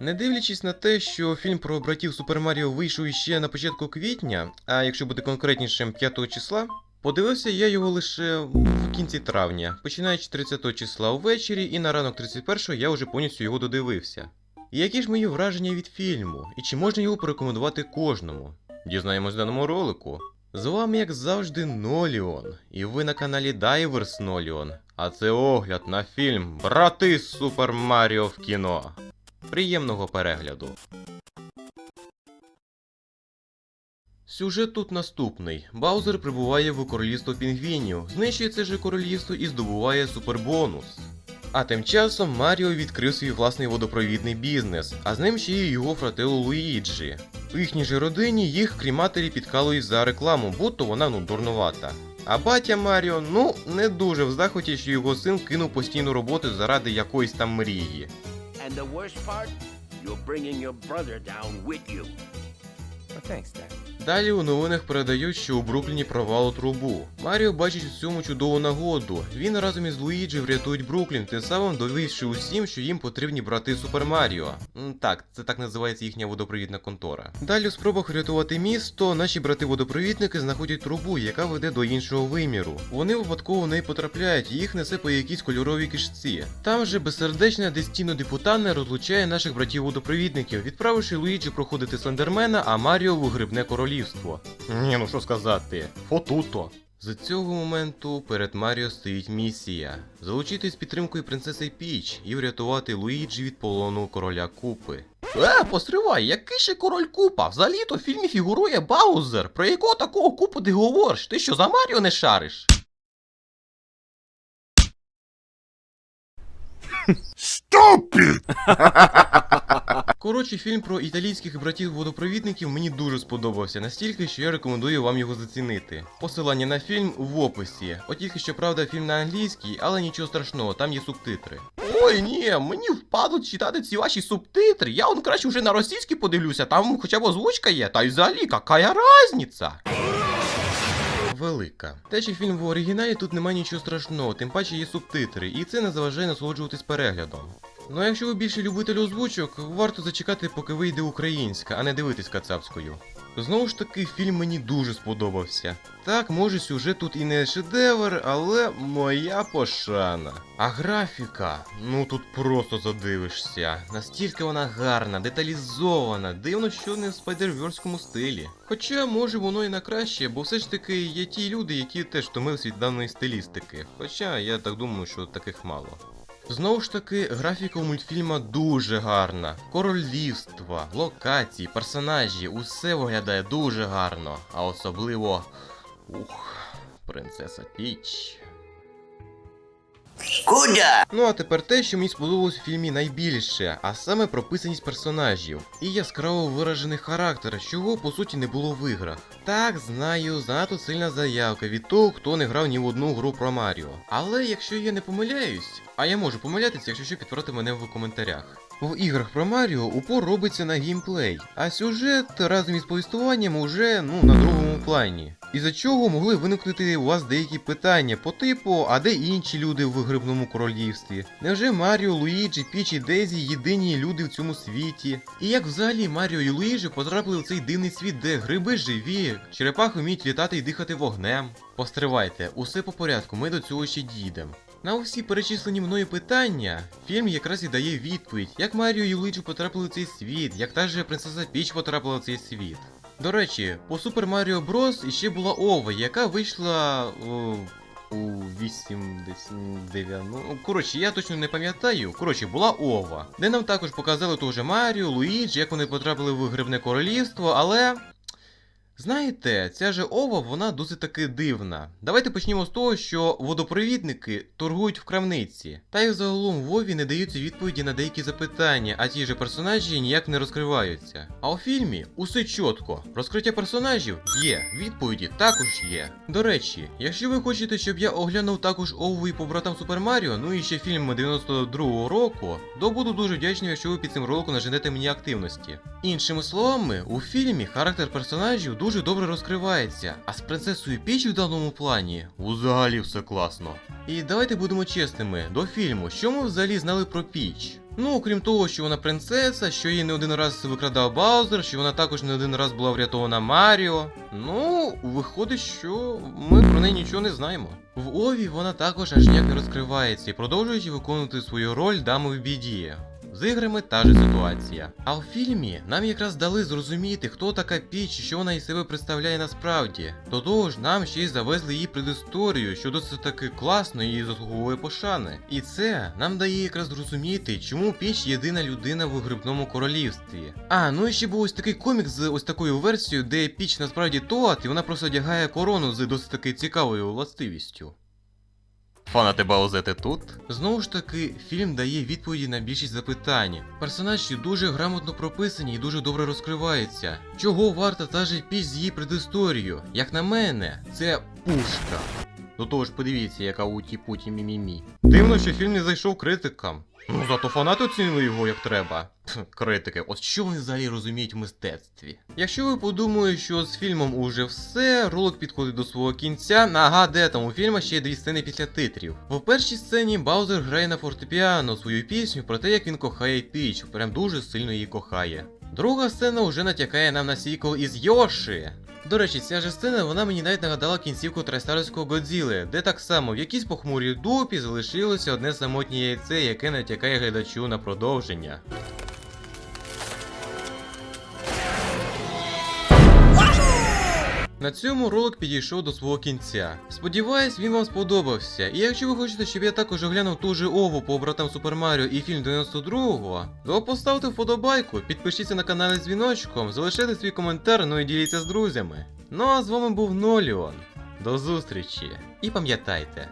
Не дивлячись на те, що фільм про братів Супер Маріо вийшов іще на початку квітня, а якщо бути конкретнішим 5 числа, подивився я його лише в кінці травня, починаючи 30 числа увечері, і на ранок 31 я вже повністю його додивився. І які ж мої враження від фільму, і чи можна його порекомендувати кожному? Дізнаємось в даному ролику. З вами, як завжди, Ноліон, і ви на каналі Дайверс Ноліон, а це огляд на фільм Брати Супер Маріо в кіно. Приємного перегляду. Сюжет тут наступний. Баузер прибуває в королівство пінгвінів, знищує це же королівство і здобуває супербонус. А тим часом Маріо відкрив свій власний водопровідний бізнес, а з ним ще й його фрателло Луїджі. У їхній же родині їх крім матері підкалують за рекламу, будто вона ну дурнувата. А батя Маріо, ну, не дуже в захваті, що його син кинув постійну роботу заради якоїсь там мрії. And the worst part, you're bringing your brother down with you. Well, thanks, Dad. Далі у новинах передають, що у Брукліні провал трубу. Маріо бачить у цьому чудову нагоду. Він разом із Луїджі врятують Бруклін, тим самим довівши усім, що їм потрібні брати Супер Маріо. Так, це так називається їхня водопровідна контора. Далі у спробах врятувати місто, наші брати-водопровідники знаходять трубу, яка веде до іншого виміру. Вони випадково в неї потрапляють, і їх несе по якійсь кольоровій кишці. Там же безсердечна Дестіно Депутане розлучає наших братів-водопровідників, відправивши Луїджі проходити Слендермена, а Маріо в грибне королівство. Ні, ну що сказати, фотуто. З цього моменту перед Маріо стоїть місія залучитись з підтримкою принцеси Піч і врятувати Луїджі від полону короля Купи. Е, постривай, який ще король Купа? Взагалі-то в фільмі фігурує Баузер. Про якого такого купу ти говориш? Ти що за Маріо не шариш? Stupid! Коротше, фільм про італійських братів-водопровідників мені дуже сподобався, настільки, що я рекомендую вам його зацінити. Посилання на фільм в описі. От тільки що правда фільм на англійській, але нічого страшного, там є субтитри. Ой, ні, мені впадло читати ці ваші субтитри. Я он краще вже на російській подивлюся, там хоча б озвучка є, та й взагалі, какая разниця? Велика. Те, що фільм в оригіналі тут немає нічого страшного, тим паче є субтитри, і це не заважає насолоджуватись переглядом. Ну а якщо ви більше любитель озвучок, варто зачекати, поки вийде українська, а не дивитись кацапською. Знову ж таки, фільм мені дуже сподобався. Так, може, сюжет тут і не шедевр, але моя пошана. А графіка, ну тут просто задивишся. Настільки вона гарна, деталізована, дивно, що не в спайдерверському стилі. Хоча, може, воно і на краще, бо все ж таки є ті люди, які теж втомилися від даної стилістики. Хоча я так думаю, що таких мало. Знову ж таки, графіка у мультфільма дуже гарна. Королівства, локації, персонажі, усе виглядає дуже гарно. А особливо. Ух, принцеса Піч. Куда? Ну а тепер те, що мені сподобалось в фільмі найбільше, а саме прописаність персонажів і яскраво виражений характер, чого по суті не було в іграх. Так, знаю, занадто сильна заявка від того, хто не грав ні в одну гру про Маріо. Але якщо я не помиляюсь, а я можу помилятися, якщо що підправте мене в коментарях. В іграх про Маріо упор робиться на геймплей, а сюжет разом із повістуванням уже ну на другому плані. Із-за чого могли виникнути у вас деякі питання по типу, а де інші люди в грибному королівстві? Невже Маріо, Луїджі, Піч і Дезі єдині люди в цьому світі? І як взагалі Маріо і Луїджі потрапили в цей дивний світ, де гриби живі, черепахи вміють літати і дихати вогнем? Постривайте, усе по порядку, ми до цього ще дійдемо. На усі перечислені мною питання, фільм якраз і дає відповідь, як Маріо і Луїджі потрапили в цей світ, як та же принцеса Піч потрапила в цей світ. До речі, по Super Mario Bros. іще була Ова, яка вийшла о, у 89... Ну, коротше, я точно не пам'ятаю. Коротше, була Ова, де нам також показали того же Маріо, Луїджі, як вони потрапили в грибне королівство, але. Знаєте, ця же ова, вона досить таки дивна. Давайте почнемо з того, що водопровідники торгують в крамниці. Та й загалом Вові не даються відповіді на деякі запитання, а ті же персонажі ніяк не розкриваються. А у фільмі усе чітко. Розкриття персонажів є, відповіді також є. До речі, якщо ви хочете, щоб я оглянув також Ову і по братам Супер Маріо, ну і ще фільм 92-го року, то буду дуже вдячний, якщо ви під цим роликом наженете мені активності. Іншими словами, у фільмі характер персонажів дуже дуже добре розкривається, а з принцесою Піч в даному плані взагалі все класно. І давайте будемо чесними, до фільму, що ми взагалі знали про Піч? Ну, окрім того, що вона принцеса, що її не один раз викрадав Баузер, що вона також не один раз була врятована Маріо. Ну, виходить, що ми про неї нічого не знаємо. В Ові вона також аж ніяк не розкривається і продовжуючи виконувати свою роль дами в біді. З іграми та же ситуація. А в фільмі нам якраз дали зрозуміти, хто така Піч і що вона із себе представляє насправді. До того ж, нам ще й завезли її предісторію, що досить таки класно і заслуговує пошани. І це нам дає якраз зрозуміти, чому Піч єдина людина в грибному королівстві. А, ну і ще був ось такий комік з ось такою версією, де Піч насправді Тоат, і вона просто одягає корону з досить таки цікавою властивістю. Фанати Баузети тут. Знову ж таки, фільм дає відповіді на більшість запитань. Персонажі дуже грамотно прописані і дуже добре розкриваються. Чого варта та же піч з її предісторією? Як на мене, це пушка. До того ж, подивіться, яка уті-путі мімімі. Дивно, що фільм не зайшов критикам. Ну, зато фанати оцінили його як треба. Критики, от що вони взагалі розуміють в мистецтві? Якщо ви подумаєте, що з фільмом уже все, ролик підходить до свого кінця. Ага, де там у фільму ще дві сцени після титрів. В першій сцені Баузер грає на фортепіано свою пісню про те, як він кохає Піч, прям дуже сильно її кохає. Друга сцена вже натякає нам на сіквел із Йоші. До речі, ця же сцена вона мені навіть нагадала кінцівку трайстарського Годзіли, де так само в якійсь похмурій дупі залишилося одне самотнє яйце, яке натякає глядачу на продовження. На цьому ролик підійшов до свого кінця. Сподіваюсь, він вам сподобався. І якщо ви хочете, щоб я також оглянув ту же Ову по братам Супер Маріо і фільм 92-го, то поставте вподобайку, підпишіться на канал з дзвіночком, залишайте свій коментар, ну і діліться з друзями. Ну а з вами був Ноліон. До зустрічі! І пам'ятайте,